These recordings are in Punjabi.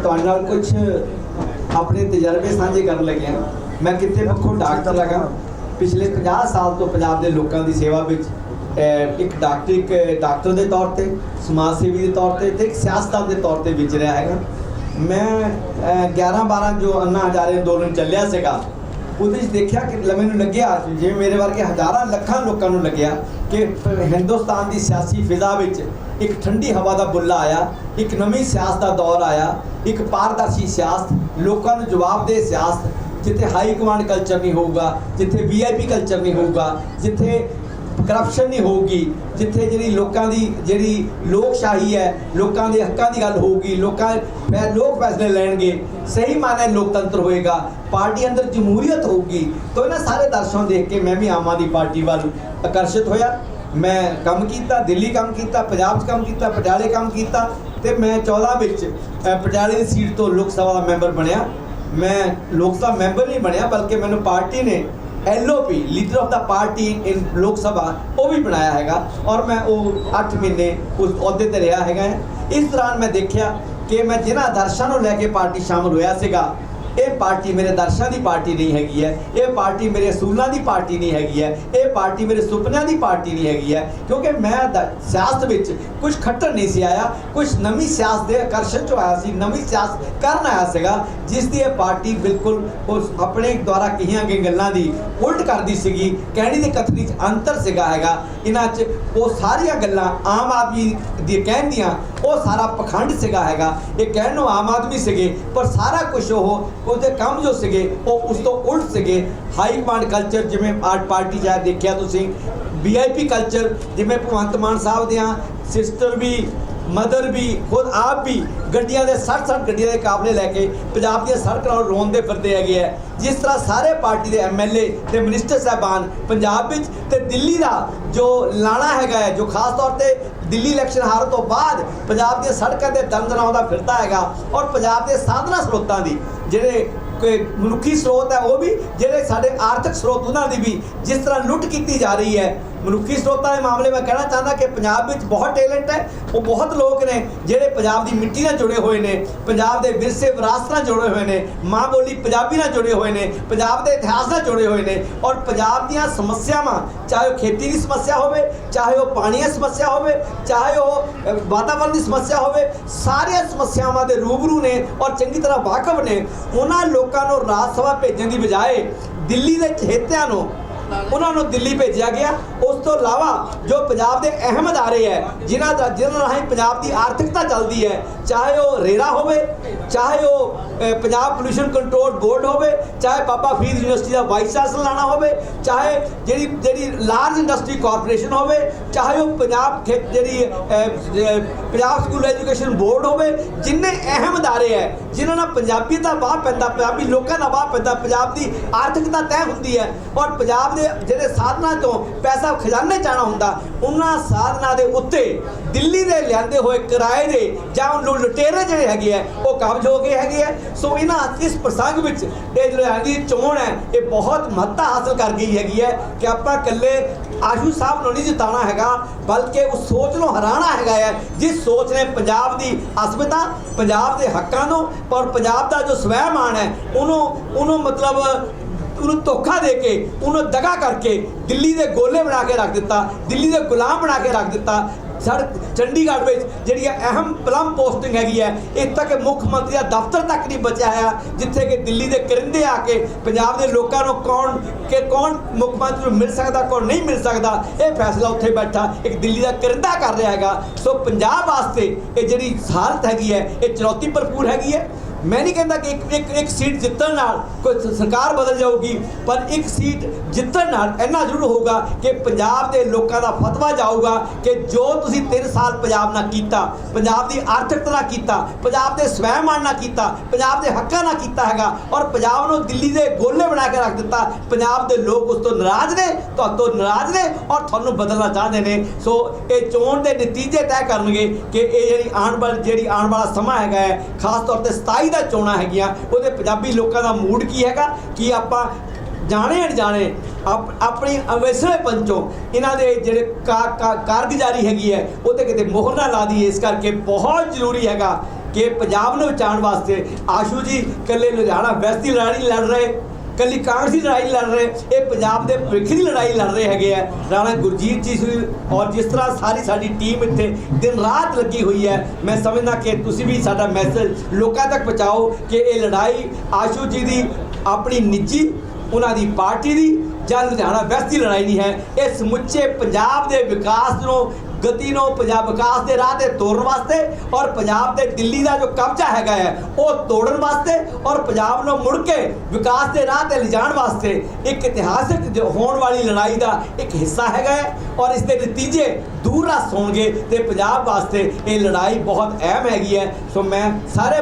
ਤੁਹਾਡੇ ਨਾਲ ਕੁਝ ਆਪਣੇ ਤਜਰਬੇ ਸਾਂਝੇ ਕਰਨ ਲੱਗਿਆ ਮੈਂ ਕਿਤੇ ਪੱਖੋਂ ਡਾਕਟਰ ਲਗਾ ਪਿਛਲੇ 50 ਸਾਲ ਤੋਂ ਪੰਜਾਬ ਦੇ ਲੋਕਾਂ ਦੀ ਸੇਵਾ ਵਿੱਚ ਇੱਕ ਡਾਕਟਰ ਇੱਕ ਡਾਕਟਰ ਦੇ ਤੌਰ ਤੇ, ਸਮਾਜ ਸੇਵੀ ਦੇ ਤੌਰ ਤੇ ਤੇ ਇੱਕ ਸਿਆਸਤਦਾਨ ਦੇ ਤੌਰ ਤੇ ਵਿਚਰਿਆ ਹੈਗਾ। ਮੈਂ 11 12 ਜੋ ਅੰਨਾ ਹਜ਼ਾਰੇ ਅੰਦੋਲਨ ਚੱਲਿਆ ਸੀਗਾ, ਉਹਦੇ ਵਿੱਚ ਦੇਖਿਆ ਕਿ ਮੈਨੂੰ ਲੱਗਿਆ, ਜਿਵੇਂ ਮੇਰੇ ਵਰਗੇ ਹਜ਼ਾਰਾਂ ਲੱਖਾਂ ਲੋਕਾਂ ਨੂੰ ਲੱਗਿਆ ਕਿ ਪ- ਹਿੰਦੁਸਤਾਨ ਦੀ ਸਿਆਸੀ ਫਿਜ਼ਾ ਵਿੱਚ ਇੱਕ ਠੰਡੀ ਹਵਾ ਦਾ ਬੁੱਲਾ ਆਇਆ, ਇੱਕ ਨਵੀਂ ਸਿਆਸਤ ਦਾ ਦੌਰ ਆਇਆ, ਇੱਕ ਪਾਰਦਰਸ਼ੀ ਸਿਆਸਤ, ਲੋਕਾਂ ਨੂੰ ਜਵਾਬਦੇਹ ਸਿਆਸਤ, ਜਿੱਥੇ ਹਾਈ ਕਮਾਂਡ ਕਲਚਰ ਨਹੀਂ ਹੋਊਗਾ, ਜਿੱਥੇ ਵੀਆਈਪੀ ਕਲਚਰ ਨਹੀਂ ਹੋਊਗਾ, ਜਿੱਥੇ ਕਰਪਸ਼ਨ ਨਹੀਂ ਹੋਊਗੀ, ਜਿੱਥੇ ਜਿਹੜੀ ਲੋਕਾਂ ਦੀ, ਜਿਹੜੀ ਲੋਕਸ਼ਾਹੀ ਹੈ, ਲੋਕਾਂ ਦੇ ਹੱਕਾਂ ਦੀ ਗੱਲ ਹੋਊਗੀ, ਲੋਕਾਂ ਫੈ- ਲੋਕ ਫੈਸਲੇ ਲੈਣਗੇ, ਸਹੀ ਮਾਨੇ ਲੋਕਤੰਤਰ ਹੋਏਗਾ, ਪਾਰਟੀ ਅੰਦਰ ਜਮਹੂਰੀਅਤ ਹੋਊਗੀ, ਤਾਂ ਇਹਨਾਂ ਸਾਰੇ ਦਰਸ਼ਾਂ ਨੂੰ ਦੇਖ ਕੇ ਮੈਂ ਵੀ ਆਮ ਆਦਮੀ ਪਾਰਟੀ ਵੱਲ ਆਕਰਸ਼ਿਤ ਹੋਇਆ। ਮੈਂ ਕੰਮ ਕੀਤਾ, ਦਿੱਲੀ ਕੰਮ ਕੀਤਾ, ਪੰਜਾਬ 'ਚ ਕੰਮ ਕੀਤਾ, ਪਟਿਆਲੇ ਕੰਮ ਕੀਤਾ ਤੇ ਮੈਂ 14 ਵਿੱਚ ਪਟਿਆਲੇ ਦੀ ਸੀਟ ਤੋਂ ਲੋਕ ਸਭਾ ਦਾ ਮੈਂਬਰ ਬਣਿਆ। ਮੈਂ ਲੋਕ ਸਭਾ ਮੈਂਬਰ ਨਹੀਂ ਬਣਿਆ, ਬਲਕਿ ਮੈਨੂੰ ਪਾਰਟੀ ਨੇ ਐਲਓਪੀ ਲੀਡਰ ਆਫ ਦਾ ਪਾਰਟੀ ਇਨ ਲੋਕ ਸਭਾ, ਉਹ ਵੀ ਬਣਾਇਆ ਹੈਗਾ ਔਰ ਮੈਂ ਉਹ 8 ਮਹੀਨੇ ਉਸ ਅਹੁਦੇ ਤੇ ਰਿਹਾ ਹੈਗਾ। ਇਸ ਦੌਰਾਨ ਮੈਂ ਦੇਖਿਆ ਕਿ ਮੈਂ ਜਿਨ੍ਹਾਂ ਆਦਰਸ਼ਾਂ ਨੂੰ ਲੈ ਕੇ ਪਾਰਟੀ ਸ਼ਾਮਲ ਹੋਇਆ ਸੀਗਾ ਇਹ ਪਾਰਟੀ ਮੇਰੇ ਦਰਸ਼ਾਂ ਦੀ ਪਾਰਟੀ ਨਹੀਂ ਹੈਗੀ ਹੈ। ਇਹ ਪਾਰਟੀ ਮੇਰੇ ਅਸੂਲਾਂ ਦੀ ਪਾਰਟੀ ਨਹੀਂ ਹੈਗੀ ਹੈ। ਇਹ ਪਾਰਟੀ ਮੇਰੇ ਸੁਪਨਿਆਂ ਦੀ ਪਾਰਟੀ ਨਹੀਂ ਹੈਗੀ ਹੈ। ਕਿਉਂਕਿ ਮੈਂ ਦ- ਸਿਆਸਤ ਵਿੱਚ ਕੁਝ ਖੱਟਣ ਨਹੀਂ ਸੀ ਆਇਆ। ਕੁਝ ਨਵੀਂ ਸਿਆਸਤ ਦੇ ਆਕਰਸ਼ਣ ਚੋਂ ਆਇਆ ਸੀ। ਨਵੀਂ ਸਿਆਸਤ ਕਰਨ ਆਇਆ ਸੀਗਾ, ਜਿਸ ਦੀ ਇਹ ਪਾਰਟੀ ਬਿਲਕੁਲ ਉਸ ਆਪਣੇ ਦੁਆਰਾ ਕਹੀਆਂ ਗਈਆਂ ਗੱਲਾਂ ਦੀ ਉਲਟ ਕਰਦੀ ਸੀਗੀ। ਕਹਿਣੀ ਦੇ ਕਥਨੀ 'ਚ ਅੰਤਰ ਸੀਗਾ ਹੈਗਾ। ਇਹਨਾਂ 'ਚ ਉਹ ਸਾਰੀਆਂ ਗੱਲਾਂ ਆਮ ਆਦਮੀ ਦੀ ਕਹਿਣ ਦੀਆਂ ਉਹ ਸਾਰਾ ਪਖੰਡ ਸੀਗਾ ਹੈਗਾ। ਇਹ ਕਹਿਣ ਨੂੰ ਆਮ ਆਦਮੀ ਸੀਗੇ, ਪਰ ਸਾਰਾ ਕੁਝ ਉਹ ਉਹਦੇ ਕੰਮ ਜੋ ਸੀਗੇ, ਉਹ ਉਸ ਤੋਂ ਉਲਟ ਸੀਗੇ। ਹਾਈ ਕਮਾਂਡ ਕਲਚਰ ਜਿਵੇਂ ਆਰਟ ਪਾਰਟੀ ਜਾਂ ਦੇਖਿਆ ਤੁਸੀਂ ਵੀਆਈਪੀ ਕਲਚਰ ਜਿਵੇਂ ਭਗਵੰਤ ਮਾਨ ਸਾਹਿਬ ਦੀਆਂ ਸਿਸਟਰ ਵੀ ਮਦਰ ਵੀ, ਖੁਦ ਆਪ ਵੀ ਗੱਡੀਆਂ ਦੇ 60-60 ਗੱਡੀਆਂ ਦੇ ਕਾਬਲੇ ਲੈ ਕੇ ਪੰਜਾਬ ਦੀਆਂ ਸੜਕਾਂ ਨੂੰ ਰੋਂਦੇ ਫਿਰਦੇ ਹੈਗੇ ਹੈ ਜਿਸ ਤਰ੍ਹਾਂ ਸਾਰੇ ਪਾਰਟੀ ਦੇ ਐਮਐਲਏ ਤੇ ਮਿਨਿਸਟਰ ਸਾਹਿਬਾਨ ਪੰਜਾਬ ਵਿੱਚ ਤੇ ਦਿੱਲੀ ਦਾ ਜੋ ਲਾਣਾ ਹੈਗਾ ਹੈ, ਜੋ ਖਾਸ ਤੌਰ ਤੇ ਦਿੱਲੀ ਇਲੈਕਸ਼ਨ ਹਾਰਨ ਤੋਂ ਬਾਅਦ ਪੰਜਾਬ ਦੀਆਂ ਸੜਕਾਂ ਤੇ ਦੰਦਨਾਉਂਦਾ ਫਿਰਦਾ ਹੈਗਾ ਔਰ ਪੰਜਾਬ ਦੇ ਸਾਧਨਾ ਸਰੋਤਾਂ ਦੀ, ਜਿਹੜੇ ਕੋਈ ਮਨੁੱਖੀ ਸਰੋਤ ਹੈ ਉਹ ਵੀ, ਜਿਹੜੇ ਸਾਡੇ ਆਰਥਿਕ ਸਰੋਤ ਉਹਨਾਂ ਦੀ ਵੀ ਜਿਸ ਤਰ੍ਹਾਂ ਲੁੱਟ ਕੀਤੀ ਜਾ ਰਹੀ ਹੈ ਮਨੁੱਖੀ ਸਰੋਤਾਂ ਦੇ ਮਾਮਲੇ ਮੈਂ ਕਹਿਣਾ ਚਾਹੁੰਦਾ ਕਿ ਪੰਜਾਬ ਵਿੱਚ ਬਹੁਤ ਟੈਲੈਂਟ ਹੈ ਉਹ ਬਹੁਤ ਲੋਕ ਨੇ ਜਿਹੜੇ ਪੰਜਾਬ ਦੀ ਮਿੱਟੀ ਨਾਲ ਜੁੜੇ ਹੋਏ ਨੇ ਪੰਜਾਬ ਦੇ ਵਿਰਸੇ ਵਿਰਾਸਤ ਨਾਲ ਜੁੜੇ ਹੋਏ ਨੇ ਮਾਂ ਬੋਲੀ ਪੰਜਾਬੀ ਨਾਲ ਜੁੜੇ ਹੋਏ ਨੇ ਪੰਜਾਬ ਦੇ ਇਤਿਹਾਸ ਨਾਲ ਜੁੜੇ ਹੋਏ ਨੇ ਔਰ ਪੰਜਾਬ ਦੀਆਂ ਸਮੱਸਿਆਵਾਂ ਚਾਹੇ ਉਹ ਖੇਤੀ ਦੀ ਸਮੱਸਿਆ ਹੋਵੇ ਚਾਹੇ ਉਹ ਪਾਣੀ ਦੀ ਸਮੱਸਿਆ ਹੋਵੇ ਚਾਹੇ ਉਹ ਅ, ਵਾਤਾਵਰਣ ਦੀ ਸਮੱਸਿਆ ਹੋਵੇ ਸਾਰੀਆਂ ਸਮੱਸਿਆਵਾਂ ਦੇ ਰੂਬਰੂ ਨੇ ਔਰ ਚੰਗੀ ਤਰ੍ਹਾਂ ਵਾਕਫ ਨੇ। ਉਹਨਾਂ ਲੋਕਾਂ ਨੂੰ ਰਾਜ ਸਭਾ ਭੇਜਣ ਦੀ ਬਜਾਏ ਦਿੱਲੀ ਦੇ ਚਹੇਤਿਆਂ ਨੂੰ ਉਹਨਾਂ ਨੂੰ ਦਿੱਲੀ ਭੇਜਿਆ ਗਿਆ। ਉਸ ਤੋਂ ਇਲਾਵਾ ਜੋ ਪੰਜਾਬ ਦੇ ਅਹਿਮ ਅਦਾਰੇ ਹੈ, ਜਿਨ੍ਹਾਂ ਦਾ ਜਿਨ੍ਹਾਂ ਰਾਹੀਂ ਪੰਜਾਬ ਦੀ ਆਰਥਿਕਤਾ ਚੱਲਦੀ ਹੈ, ਚਾਹੇ ਉਹ ਰੇਰਾ ਹੋਵੇ ਚਾਹੇ ਉਹ ਪੰਜਾਬ ਪੋਲੂਸ਼ਨ ਕੰਟਰੋਲ ਬੋਰਡ ਹੋਵੇ, ਚਾਹੇ ਬਾਬਾ ਫਰੀਦ ਯੂਨੀਵਰਸਿਟੀ ਦਾ ਵਾਈਸ ਚਾਂਸਲਰ ਲਾਣਾ ਹੋਵੇ, ਚਾਹੇ ਜਿਹੜੀ ਜਿਹੜੀ ਲਾਰਜ ਇੰਡਸਟਰੀ ਕਾਰਪੋਰੇਸ਼ਨ ਹੋਵੇ, ਚਾਹੇ ਉਹ ਪੰਜਾਬ ਖੇ- ਜਿਹੜੀ ਪੰਜਾਬ ਸਕੂਲ ਐਜੂਕੇਸ਼ਨ ਬੋਰਡ ਹੋਵੇ, ਜਿੰਨੇ ਅਹਿਮ ਅਦਾਰੇ ਹੈ, ਜਿਨ੍ਹਾਂ ਨਾਲ ਪੰਜਾਬੀ ਦਾ ਵਾਹ ਪੈਂਦਾ, ਪੰਜਾਬੀ ਲੋਕਾਂ ਦਾ ਵਾਹ ਪੈਂਦਾ, ਪੰਜਾਬ ਦੀ ਆਰਥਿਕਤਾ ਤੈਅ ਹੁੰਦੀ ਹੈ, ਔਰ ਪੰਜਾਬ ਦੇ ਜਿਹੜੇ ਸਾਧਨਾਂ ਤੋਂ ਪੈਸਾ ਖਜ਼ਾਨੇ ਚ ਆਉਣਾ ਹੁੰਦਾ, ਉਹਨਾਂ ਸਾਧਨਾਂ ਦੇ ਉੱਤੇ ਦਿੱਲੀ ਦੇ ਲਿਆਂਦੇ ਹੋਏ ਕਿਰਾਏ ਦੇ ਜਾਂ ਉਹ ਲੁ- ਲੁਟੇਰੇ ਜਿਹੜੇ ਹੈਗੇ ਆ ਉਹ ਕਬਜ਼ ਹੋ ਗਏ ਹੈਗੇ ਆ। ਸੋ ਇਹਨਾਂ ਇਸ ਪ੍ਰਸੰਗ ਵਿੱਚ ਇਹ ਲੁਧਿਆਣੇ ਦੀ ਚੋਣ ਹੈ, ਇਹ ਬਹੁਤ ਮਹੱਤਤਾ ਹਾਸਲ ਕਰ ਗਈ ਹੈਗੀ ਹੈ ਕਿ ਆਪਾਂ ਇਕੱਲੇ ਆਸ਼ੂ ਸਾਹਿਬ ਨੂੰ ਨਹੀਂ ਜਿਤਾਉਣਾ ਹੈਗਾ, ਬਲਕਿ ਉਸ ਸੋਚ ਨੂੰ ਹਰਾਣਾ ਹੈਗਾ ਹੈ, ਜਿਸ ਸੋਚ ਨੇ ਪੰਜਾਬ ਦੀ ਅਸਮਤਾ, ਪੰਜਾਬ ਦੇ ਹੱਕਾਂ ਨੂੰ ਔਰ ਪੰਜਾਬ ਦਾ ਜੋ ਸਵੈਮਾਨ ਹੈ, ਉਹਨੂੰ ਉਹਨੂੰ ਮਤਲਬ ਉਹਨੂੰ ਧੋਖਾ ਦੇ ਕੇ, ਉਹਨੂੰ ਦਗਾ ਕਰਕੇ ਦਿੱਲੀ ਦੇ ਗੋਲੇ ਬਣਾ ਕੇ ਰੱਖ ਦਿੱਤਾ, ਦਿੱਲੀ ਦੇ ਗੁਲਾਮ ਬਣਾ ਕੇ ਰੱਖ ਦਿੱਤਾ। ਸੜ ਚੰਡੀਗੜ੍ਹ ਵਿੱਚ ਜਿਹੜੀ ਹੈ ਅਹਿਮ ਪਲਮ ਪੋਸਟਿੰਗ ਹੈਗੀ ਹੈ ਇੱਥੇ ਤੱਕ ਮੁੱਖ ਮੰਤਰੀ ਦਾ ਦਫ਼ਤਰ ਤੱਕ ਨਹੀਂ ਬਚਿਆ ਹੈ ਜਿੱਥੇ ਕਿ ਦਿੱਲੀ ਦੇ ਕਰਿੰਦੇ ਆ ਕੇ ਪੰਜਾਬ ਦੇ ਲੋਕਾਂ ਨੂੰ ਕੌਣ ਕਿ ਕੌਣ ਮੁੱਖ ਮੰਤਰੀ ਨੂੰ ਮਿਲ ਸਕਦਾ, ਕੌਣ ਨਹੀਂ ਮਿਲ ਸਕਦਾ, ਇਹ ਫੈਸਲਾ ਉੱਥੇ ਬੈਠਾ, ਇੱਕ ਦਿੱਲੀ ਦਾ ਕਰਿੰਦਾ ਕਰ ਰਿਹਾ ਹੈਗਾ। ਸੋ ਪੰਜਾਬ ਵਾਸਤੇ ਇਹ ਜਿਹੜੀ ਹਾਲਤ ਹੈਗੀ ਹੈ, ਇਹ ਚੁਣੌਤੀ ਭਰਪੂਰ ਹੈਗੀ ਹੈ। ਮੈਂ ਨਹੀਂ ਕਹਿੰਦਾ ਕਿ ਇੱਕ ਇੱਕ ਇੱਕ ਸੀਟ ਜਿੱਤਣ ਨਾਲ ਕੋਈ ਸਰਕਾਰ ਬਦਲ ਜਾਊਗੀ, ਪਰ ਇੱਕ ਸੀਟ ਜਿੱਤਣ ਨਾਲ ਇੰਨਾ ਜ਼ਰੂਰ ਹੋਊਗਾ ਕਿ ਪੰਜਾਬ ਦੇ ਲੋਕਾਂ ਦਾ ਫਤਵਾ ਜਾਊਗਾ ਕਿ ਜੋ ਤੁਸੀਂ 3 ਸਾਲ ਪੰਜਾਬ ਨਾਲ ਕੀਤਾ, ਪੰਜਾਬ ਦੀ ਆਰਥਿਕਤਾ ਨਾਲ ਕੀਤਾ, ਪੰਜਾਬ ਦੇ ਸਵੈਮਾਨ ਨਾਲ ਕੀਤਾ, ਪੰਜਾਬ ਦੇ ਹੱਕਾਂ ਨਾਲ ਕੀਤਾ ਹੈਗਾ, ਔਰ ਪੰਜਾਬ ਨੂੰ ਦਿੱਲੀ ਦੇ ਗੋਲੇ ਬਣਾ ਕੇ ਰੱਖ ਦਿੱਤਾ, ਪੰਜਾਬ ਦੇ ਲੋਕ ਉਸ ਤੋਂ ਨਾਰਾਜ਼ ਨੇ, ਤੁਹਾਡੇ ਨਾਰਾਜ਼ ਨੇ ਔਰ ਤੁਹਾਨੂੰ ਬਦਲਣਾ ਚਾਹੁੰਦੇ ਨੇ। ਸੋ ਇਹ ਚੋਣ ਦੇ ਨਤੀਜੇ ਤੈਅ ਕਰਨਗੇ ਕਿ ਇਹ ਜਿਹੜੀ ਆਉਣ ਵਾਲੀ, ਜਿਹੜੀ ਆਉਣ ਵਾਲਾ ਸਮਾਂ ਹੈਗਾ ਹੈ, ਖਾਸ ਤੌਰ ਤੇ 27 ਦਾ ਚੋਣਾਂ ਹੈਗੀਆਂ, ਉਹਦੇ ਪੰਜਾਬੀ ਲੋਕਾਂ ਦਾ ਮੂਡ ਕੀ ਹੈਗਾ? ਕਿ ਆਪਾਂ ਜਾਣੇ ਅਣਜਾਣੇ ਆਪਣੀ ਅਵੇਸਲੇ ਪੰਚੋਂ, ਇਹਨਾਂ ਦੇ ਜਿਹੜੇ ਕਾ- ਕਾ- ਕਾਰਗੁਜ਼ਾਰੀ ਹੈਗੀ ਹੈ ਉਹ ਤੇ ਕਿਤੇ ਮੋਹਰ ਨਾ ਲਾ ਦਈਏ। ਇਸ ਕਰਕੇ ਬਹੁਤ ਜ਼ਰੂਰੀ ਹੈਗਾ ਕਿ ਪੰਜਾਬ ਨੂੰ ਬਚਾਉਣ ਵਾਸਤੇ ਆਸ਼ੂ ਜੀ ਇਕੱਲੇ ਲੁਧਿਆਣਾ ਵੈਸਤੀ ਲੜਾਈ ਨਹੀਂ ਲੜ ਰਹੇ। ਕੱਲੀ ਕਾਂਗਰਸ ਦੀ ਲੜਾਈ ਨਹੀਂ ਲੜ ਰਹੇ, ਇਹ ਪੰਜਾਬ ਦੇ ਭਵਿੱਖ ਦੀ ਲੜਾਈ ਲੜ ਰਹੇ ਹੈਗੇ ਆ। ਰਾਣਾ ਗੁਰਜੀਤ ਜੀ ਸੀ, ਔਰ ਜਿਸ ਤਰ੍ਹਾਂ ਸਾਰੀ ਸਾਡੀ ਟੀਮ ਇੱਥੇ ਦਿਨ ਰਾਤ ਲੱਗੀ ਹੋਈ ਹੈ, ਮੈਂ ਸਮਝਦਾ ਕਿ ਤੁਸੀਂ ਵੀ ਸਾਡਾ ਮੈਸੇਜ ਲੋਕਾਂ ਤੱਕ ਪਹੁੰਚਾਓ ਕਿ ਇਹ ਲੜਾਈ ਆਸ਼ੂ ਜੀ ਦੀ, ਆਪਣੀ ਨਿੱਜੀ, ਉਹਨਾਂ ਦੀ ਪਾਰਟੀ ਦੀ ਜਾਂ ਲੁਧਿਆਣਾ ਵੈਸਟ ਦੀ ਲੜਾਈ ਨਹੀਂ ਹੈ। ਇਹ ਸਮੁੱਚੇ ਪੰਜਾਬ ਦੇ ਵਿਕਾਸ ਨੂੰ ਗਤੀ ਨੂੰ ਪੰਜਾਬ ਵਿਕਾਸ ਦੇ ਰਾਹ ਤੇ ਤੋਰਨ ਵਾਸਤੇ ਔਰ ਪੰਜਾਬ ਦੇ ਦਿੱਲੀ ਦਾ ਜੋ ਕਬਜ਼ਾ ਹੈਗਾ ਹੈ, ਉਹ ਤੋੜਨ ਵਾਸਤੇ ਔਰ ਪੰਜਾਬ ਨੂੰ ਮੁੜ ਕੇ ਵਿਕਾਸ ਦੇ ਰਾਹ ਤੇ ਲਿਜਾਣ ਵਾਸਤੇ ਇੱਕ ਇਤਿਹਾਸਿਕ ਜੋ ਹੋਣ ਵਾਲੀ ਲੜਾਈ ਦਾ ਇੱਕ ਹਿੱਸਾ ਹੈਗਾ ਹੈ ਔਰ ਇਸ ਦੇ ਨਤੀਜੇ ਦੂਰ ਰਸ ਹੋਣਗੇ ਤੇ ਪੰਜਾਬ ਵਾਸਤੇ ਇਹ ਲੜਾਈ ਬਹੁਤ ਅਹਿਮ ਹੈਗੀ ਹੈ। ਸੋ ਮੈਂ ਸਾਰੇ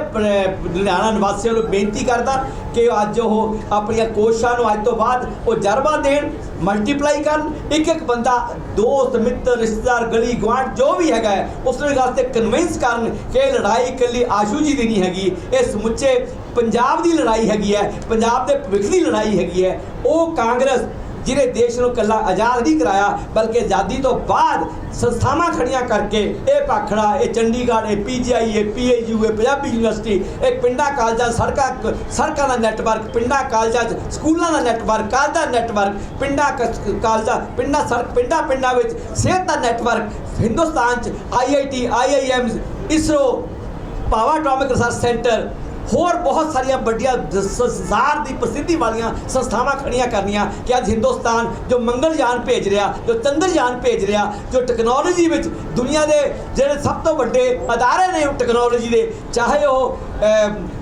ਲੁਧਿਆਣਾ ਨਿਵਾਸੀਆਂ ਨੂੰ ਬੇਨਤੀ ਕਰਦਾ ਕਿ ਅੱਜ ਉਹ ਆਪਣੀਆਂ ਕੋਸ਼ਿਸ਼ਾਂ ਨੂੰ ਅੱਜ ਤੋਂ ਬਾਅਦ ਉਹ ਜਰਬਾ ਦੇਣ ਮਲਟੀਪਲਾਈ ਕਰਨ। ਇੱਕ ਇੱਕ ਬੰਦਾ ਦੋਸਤ ਮਿੱਤਰ ਰਿਸ਼ਤੇਦਾਰ ਗਲੀ ਗੁਆਂਢ ਜੋ ਵੀ ਹੈਗਾ ਹੈ, ਉਸ ਨੂੰ ਵਾਸਤੇ ਕਨਵਿੰਸ ਕਰਨ ਕਿ ਇਹ ਲੜਾਈ ਇਕੱਲੀ ਆਸ਼ੂ ਜੀ ਦੀ ਨਹੀਂ ਹੈਗੀ। ਇਹ ਸਮੁੱਚੇ ਪੰਜਾਬ ਦੀ ਲੜਾਈ ਹੈਗੀ ਹੈ ਪੰਜਾਬ ਦੇ ਭਵਿੱਖ ਦੀ ਲੜਾਈ ਹੈਗੀ ਹੈ। ਉਹ ਕਾਂਗਰਸ ਜਿਹਨੇ ਦੇਸ਼ ਨੂੰ ਕੱਲਾ ਆਜ਼ਾਦ ਨਹੀਂ ਕਰਾਇਆ, ਬਲਕਿ ਆਜ਼ਾਦੀ ਤੋਂ ਬਾਅਦ ਸੰਸਥਾਵਾਂ ਖੜੀਆਂ ਕਰਕੇ ਇਹ ਪਾਖੜਾ ਇਹ ਚੰਡੀਗੜ੍ਹ, ਇਹ ਪੀਜੀਆਈ ਇਹ ਪੀਏਯੂ ਇਹ ਪੰਜਾਬੀ ਯੂਨੀਵਰਸਿਟੀ, ਇਹ ਪਿੰਡਾਂ ਕਾਲਜਾਂ, ਸੜਕਾਂ ਸੜਕਾਂ ਦਾ ਨੈਟਵਰਕ, ਪਿੰਡਾਂ ਕਾਲਜਾਂ 'ਚ ਸਕੂਲਾਂ ਦਾ ਨੈਟਵਰਕ, ਕਾਲਜਾਂ ਦਾ ਨੈਟਵਰਕ, ਪਿੰਡਾਂ ਕ- ਕਾਲਜਾਂ, ਪਿੰਡਾਂ, ਸੜਕ, ਪਿੰਡਾਂ ਪਿੰਡਾਂ ਵਿੱਚ ਸਿਹਤ ਦਾ ਨੈਟਵਰਕ, ਹਿੰਦੁਸਤਾਨ 'ਚ IIT IIMs ISRO power atomic research centre ਹੋਰ ਬਹੁਤ ਸਾਰੀਆਂ ਵੱਡੀਆਂ ਸੰਸਾਰ ਦੀ ਪ੍ਰਸਿੱਧੀ ਵਾਲੀਆਂ ਸੰਸਥਾਵਾਂ ਖੜੀਆਂ ਕਰਨੀਆਂ ਕਿ ਅੱਜ ਹਿੰਦੁਸਤਾਨ ਜੋ ਮੰਗਲਯਾਨ ਭੇਜ ਰਿਹਾ, ਜੋ ਚੰਦਰਯਾਨ ਭੇਜ ਰਿਹਾ, ਜੋ ਟੈਕਨੋਲੋਜੀ ਵਿੱਚ ਦੁਨੀਆ ਦੇ ਜਿਹੜੇ ਸਭ ਤੋਂ ਵੱਡੇ ਅਦਾਰੇ ਨੇ ਟੈਕਨੋਲੋਜੀ ਦੇ, ਚਾਹੇ ਉਹ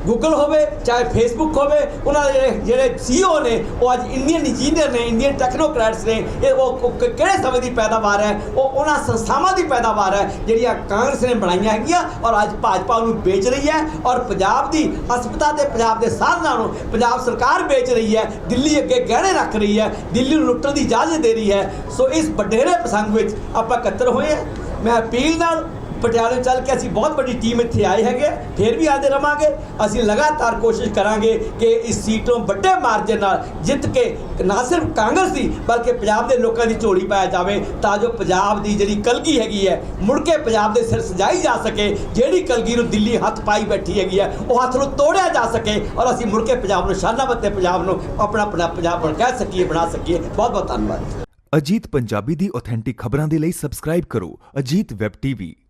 ਗੂਗਲ ਹੋਵੇ, ਚਾਹੇ ਫੇਸਬੁੱਕ ਹੋਵੇ, ਉਹਨਾਂ ਦੇ ਜਿਹੜੇ ਜਿਹੜੇ ਸੀਈਓ ਨੇ, ਉਹ ਅੱਜ ਇੰਡੀਅਨ ਇੰਜੀਨੀਅਰ ਨੇ ਇੰਡੀਅਨ ਟੈਕਨੋਕ੍ਰੈਟਸ ਨੇ, ਇਹ ਉਹ ਕਿਹੜੇ ਸਮੇਂ ਦੀ ਪੈਦਾਵਾਰ ਹੈ? ਉਹ ਉਹਨਾਂ ਸੰਸਥਾਵਾਂ ਦੀ ਪੈਦਾਵਾਰ ਹੈ, ਜਿਹੜੀਆਂ ਕਾਂਗਰਸ ਨੇ ਬਣਾਈਆਂ ਹੈਗੀਆਂ ਔਰ ਅੱਜ ਭਾਜਪਾ ਉਹਨੂੰ ਵੇਚ ਰਹੀ ਹੈ ਔਰ ਪੰਜਾਬ ਦੀ ਹਸਪਤਾਲ ਤੇ ਪੰਜਾਬ ਦੇ ਸਾਧਨਾਂ ਨੂੰ ਪੰਜਾਬ ਸਰਕਾਰ ਵੇਚ ਰਹੀ ਹੈ, ਦਿੱਲੀ ਅੱਗੇ ਗਹਿਣੇ ਰੱਖ ਰਹੀ ਹੈ, ਦਿੱਲੀ ਨੂੰ ਲੁੱਟਣ ਦੀ ਇਜਾਜ਼ਤ ਦੇ ਰਹੀ ਹੈ। ਸੋ ਇਸ ਵਡੇਰੇ ਪ੍ਰਸੰਗ ਵਿੱਚ ਆਪਾਂ ਇਕੱਤਰ ਹੋਏ ਹਾਂ। ਮੈਂ ਅਪੀਲ ਨਾਲ ਪਟਿਆਲੇ ਚੱਲ ਕੇ ਅਸੀਂ ਬਹੁਤ ਵੱਡੀ ਟੀਮ ਇੱਥੇ ਆਏ ਹੈਗੇ, ਫਿਰ ਵੀ ਆਦੇ ਰਵਾਂਗੇ। ਅਸੀਂ ਲਗਾਤਾਰ ਕੋਸ਼ਿਸ਼ ਕਰਾਂਗੇ ਕਿ ਇਸ ਸੀਟ ਨੂੰ ਵੱਡੇ ਮਾਰਜਨ ਨਾਲ ਜਿੱਤ ਕੇ ਨਾ ਸਿਰਫ ਕਾਂਗਰਸ ਦੀ, ਬਲਕਿ ਪੰਜਾਬ ਦੇ ਲੋਕਾਂ ਦੀ ਝੋਲੀ ਪਾਇਆ ਜਾਵੇ, ਤਾਂ ਜੋ ਪੰਜਾਬ ਦੀ ਜਿਹੜੀ ਕਲਗੀ ਹੈਗੀ ਹੈ, ਮੁੜ ਕੇ ਪੰਜਾਬ ਦੇ ਸਿਰ ਸਜਾਈ ਜਾ ਸਕੇ। ਜਿਹੜੀ ਕਲਗੀ ਨੂੰ ਦਿੱਲੀ ਹੱਥ ਪਾਈ ਬੈਠੀ ਹੈਗੀ ਹੈ, ਉਹ ਹੱਥ ਨੂੰ ਤੋੜਿਆ ਜਾ ਸਕੇ ਔਰ ਅਸੀਂ ਮੁੜ ਕੇ ਪੰਜਾਬ ਨੂੰ ਸ਼ਾਨਾਬੱਤੇ ਪੰਜਾਬ ਨੂੰ ਆਪਣਾ ਆਪਣਾ ਪੰਜਾਬ ਬਣ ਕਹਿ ਸਕੀਏ, ਬਣਾ ਸਕੀਏ। ਬਹੁਤ ਬਹੁਤ ਧੰਨਵਾਦ। ਅਜੀਤ ਪੰਜਾਬੀ ਦੀ ਆਥੈਂਟਿਕ ਖਬਰਾਂ ਦੇ ਲਈ ਸਬਸਕ੍ਰਾਈਬ ਕਰੋ। Ajit web TV